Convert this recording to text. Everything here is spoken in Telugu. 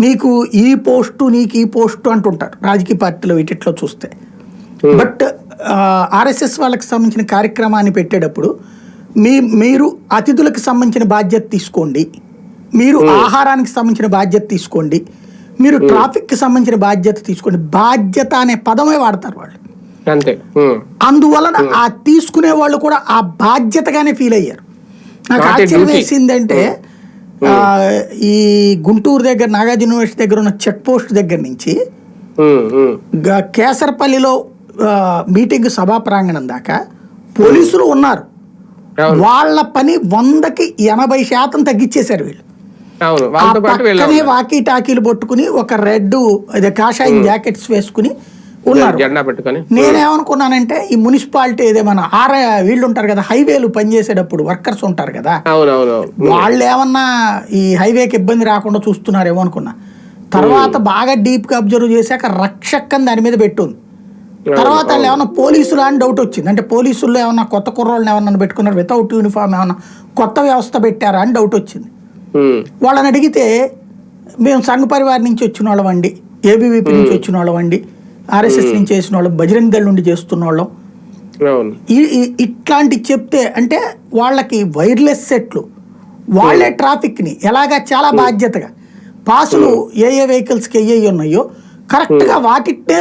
నీకు ఈ పోస్టు నీకు ఈ పోస్టు అంటుంటారు. రాజకీయ పార్టీలో వీటిట్లో చూస్తే. బట్ ఆర్ఎస్ఎస్ వాళ్ళకి సంబంధించిన కార్యక్రమాన్ని పెట్టేటప్పుడు మీ మీరు అతిథులకు సంబంధించిన బాధ్యత తీసుకోండి. మీరు ఆహారానికి సంబంధించిన బాధ్యత తీసుకోండి. మీరు ట్రాఫిక్కి సంబంధించిన బాధ్యత తీసుకోండి. బాధ్యత అనే పదమే వాడతారు వాళ్ళు. అంతే. అందువలన ఆ తీసుకునే వాళ్ళు కూడా ఆ బాధ్యతగానే ఫీల్ అయ్యారు. నాకు ఆశ్చర్యం. వేసిందంటే ఆ, ఈ గుంటూరు దగ్గర నాగార్జున యూనివర్సిటీ దగ్గర ఉన్న చెక్ పోస్ట్ దగ్గర నుంచి ఉమ్. గ- కేసరపల్లిలో మీటింగ్ సభా ప్రాంగణం దాకా పోలీసులు ఉన్నారు. వాళ్ళ పని వందకి ఎనభై శాతం తగ్గించేశారు పక్కనే వెళ్ళాం వాకీ టాకీలు పట్టుకుని ఒక రెడ్ అదే కాషాయం జాకెట్స్ వేసుకుని ఉన్నారు. జెండా పెట్టుకొని. నేనేమనుకున్నానంటే ఈ మున్సిపాలిటీ ఏదే మన ఆర వీళ్ళు ఉంటారు కదా హైవేలు పనిచేసేటప్పుడు వర్కర్స్ ఉంటారు కదా. వాళ్ళు ఏమన్నా ఈ హైవేకి ఇబ్బంది రాకుండా చూస్తున్నారేమో అనుకున్నా. తర్వాత బాగా డీప్గా అబ్జర్వ్ చేశాక రక్షక్కని దాని మీద పెట్టుంది. తర్వాత వాళ్ళు ఏమన్నా పోలీసులు అని డౌట్ వచ్చింది. అంటే పోలీసుల్లో ఏమన్నా కొత్త కుర్రోళ్ళని ఏమన్నా పెట్టుకున్నారు వితౌట్ యూనిఫామ్ ఏమన్నా కొత్త వ్యవస్థ పెట్టారా అని డౌట్ వచ్చింది. వాళ్ళని అడిగితే మేము సంఘ పరివార్ నుంచి వచ్చిన వాళ్ళం అండి ఏబీవీపీ నుంచి వచ్చిన వాళ్ళం అండి. ఆర్ఎస్ఎస్ నుంచి చేసిన వాళ్ళం బజరంగ్ దళ్ నుండి చేస్తున్న వాళ్ళం. ఇట్లాంటి చెప్తే అంటే వాళ్ళకి వైర్లెస్ సెట్లు వాళ్ళే ట్రాఫిక్ని ఎలాగా చాలా బాధ్యతగా. పాసులు ఏ ఏ వెహికల్స్కి ఏ ఉన్నాయో కరెక్ట్గా వాటినే